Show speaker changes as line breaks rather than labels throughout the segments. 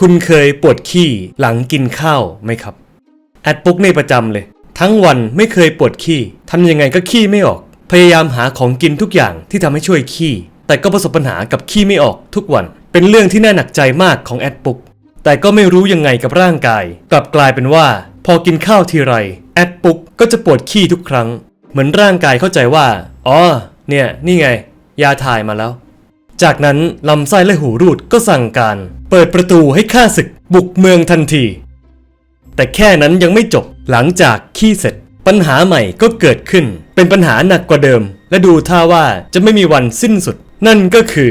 คุณเคยปวดขี้หลังกินข้าวไหมครับ แอดปุ๊กในประจำเลย ทั้งวันไม่เคยปวดขี้ทำยังไงก็ขี้ไม่ออก พยายามหาของกินทุกอย่างที่ทำให้ช่วยขี้ แต่ก็ประสบปัญหากับขี้ไม่ออกทุกวัน เป็นเรื่องที่น่าหนักใจมากของแอดปุ๊ก แต่ก็ไม่รู้ยังไงกับร่างกาย กลับกลายเป็นว่า พอกินข้าวทีไร แอดปุ๊กก็จะปวดขี้ทุกครั้ง เหมือนร่างกายเข้าใจว่า อ๋อ เนี่ย นี่ไง ยาถ่ายมาแล้ว จากนั้นลำไส้และหูรูดก็สั่งการ เปิดประตูให้ข้าศึกบุกเมืองทันที แต่แค่นั้นยังไม่จบหลังจากขี้เสร็จ ปัญหาใหม่ก็เกิดขึ้น เป็นปัญหาหนักกว่าเดิม และดูท่าว่าจะไม่มีวันสิ้นสุด นั่นก็คือ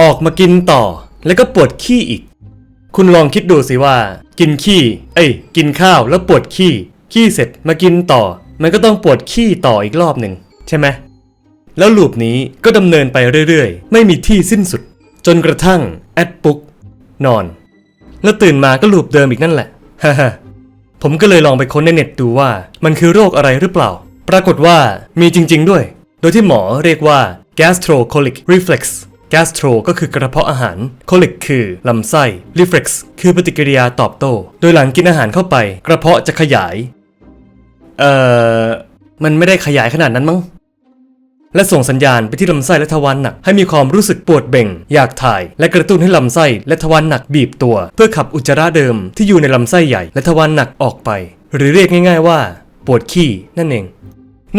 ออกมากินต่อ แล้วก็ปวดขี้อีก คุณลองคิดดูสิว่า กินขี้ เอ้ย กินข้าวแล้วปวดขี้ขี้เสร็จมากินต่อ มันก็ต้องปวดขี้ต่ออีกรอบหนึ่งใช่ไหมแล้วลูปนี้ก็ดำเนินไปเรื่อยๆ ไม่มีที่สิ้นสุด จนกระทั่งแอดปุ๊ก นอน แล้วตื่นมาก็ลูปเดิมอีกนั่นแหละฮ่าฮผมก็เลยลองไปค้นในเน็ตดูว่า มันคือโรคอะไรหรือเปล่า ปรากฏว่ามีจริง ๆ ด้วย โดยที่หมอเรียกว่า gastrocolic reflex gastro ก็คือกระเพาะอาหาร colic คือลำไส้ reflex คือปฏิกิริยาตอบโต้ โดยหลังกินอาหารเข้าไป กระเพาะจะขยาย เอ่อ มันไม่ได้ขยายขนาดนั้นมั้ง และส่งสัญญาณไปที่ลำไส้และทวารหนัก ให้มีความรู้สึกปวดเบ่ง อยากถ่าย และกระตุ้นให้ลำไส้และทวารหนักบีบตัว เพื่อขับอุจจาระเดิมที่อยู่ในลำไส้ใหญ่และทวารหนักออกไป หรือเรียกง่าย ๆว่า ปวดขี้นั่นเอง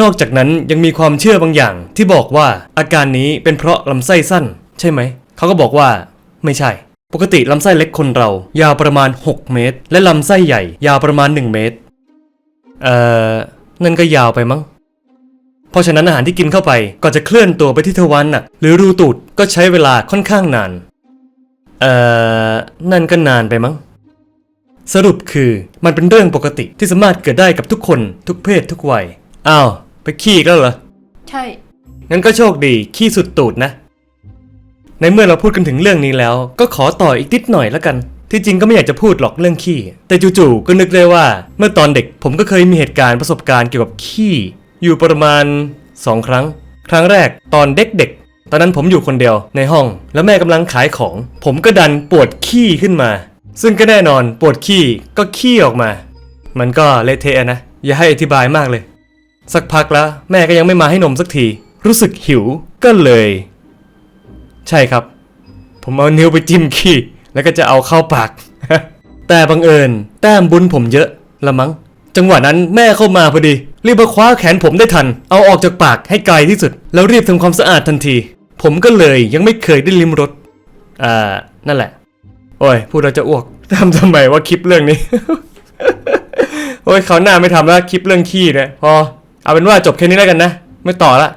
นอกจากนั้นยังมีความเชื่อบางอย่างที่บอกว่าอาการนี้เป็นเพราะลำไส้สั้น ใช่ไหม เขาก็บอกว่า ไม่ใช่ ปกติลำไส้เล็กคนเรา ยาวประมาณ 6 เมตร และลำไส้ใหญ่ ยาวประมาณ 1 เมตร เอ่อ นั่นก็ยาวไปมั้ง เพราะฉะนั้นอาหารที่กินเข้าไปก็จะเคลื่อนตัวไปที่ทวารหนักหรือรูตูดก็ใช้เวลาค่อนข้างนาน เอ่อ นั่นก็นานไปมั้ง สรุปคือมันเป็นเรื่องปกติที่สามารถเกิดได้กับทุกคนทุกเพศทุกวัย อ้าว ไปขี้อีกแล้วเหรอ
ใช่
งั้นก็โชคดีขี้สุดตูดนะ ในเมื่อเราพูดกันถึงเรื่องนี้แล้ว ก็ขอต่ออีกนิดหน่อยแล้วกันที่จริงก็ไม่อยากจะพูดหรอกเรื่องขี้ แต่จู่ๆก็นึกได้ว่า เมื่อตอนเด็กผมก็เคยมีเหตุการณ์ประสบการณ์เกี่ยวกับขี้ อยู่ประมาณ 2 ครั้ง ครั้งแรกตอนเด็กๆ ตอนนั้นผมอยู่คนเดียวในห้อง แล้วแม่กำลังขายของ ผมก็ดันปวดขี้ขึ้นมา ซึ่งก็แน่นอนปวดขี้ก็ขี้ออกมา มันก็เละเทะนะ อย่าให้อธิบายมากเลย สักพักแล้วแม่ก็ยังไม่มาให้นมสักที รู้สึกหิวก็เลย ใช่ครับ ผมเอานิ้วไปจิ้มขี้แล้วก็จะเอาเข้าปาก แต่บังเอิญ แต้มบุญผมเยอะละมั้ง จังหวะนั้นแม่เข้ามาพอดี รีบมาคว้าแขนผมได้ทัน เอาออกจากปากให้ไกลที่สุด แล้วรีบทำความสะอาดทันที ผมก็เลยยังไม่เคยได้ลิ้มรสอ่านั่นแหละ โอ้ยพูดเราจะอ้วกทำทำไมว่าคลิปเรื่องนี้ โอ้ยเขาหน้าไม่ทำแล้วคลิปเรื่องขี้เนี่ยพอเอาเป็นว่าจบแค่นี้แล้วกันนะ ไม่ต่อละ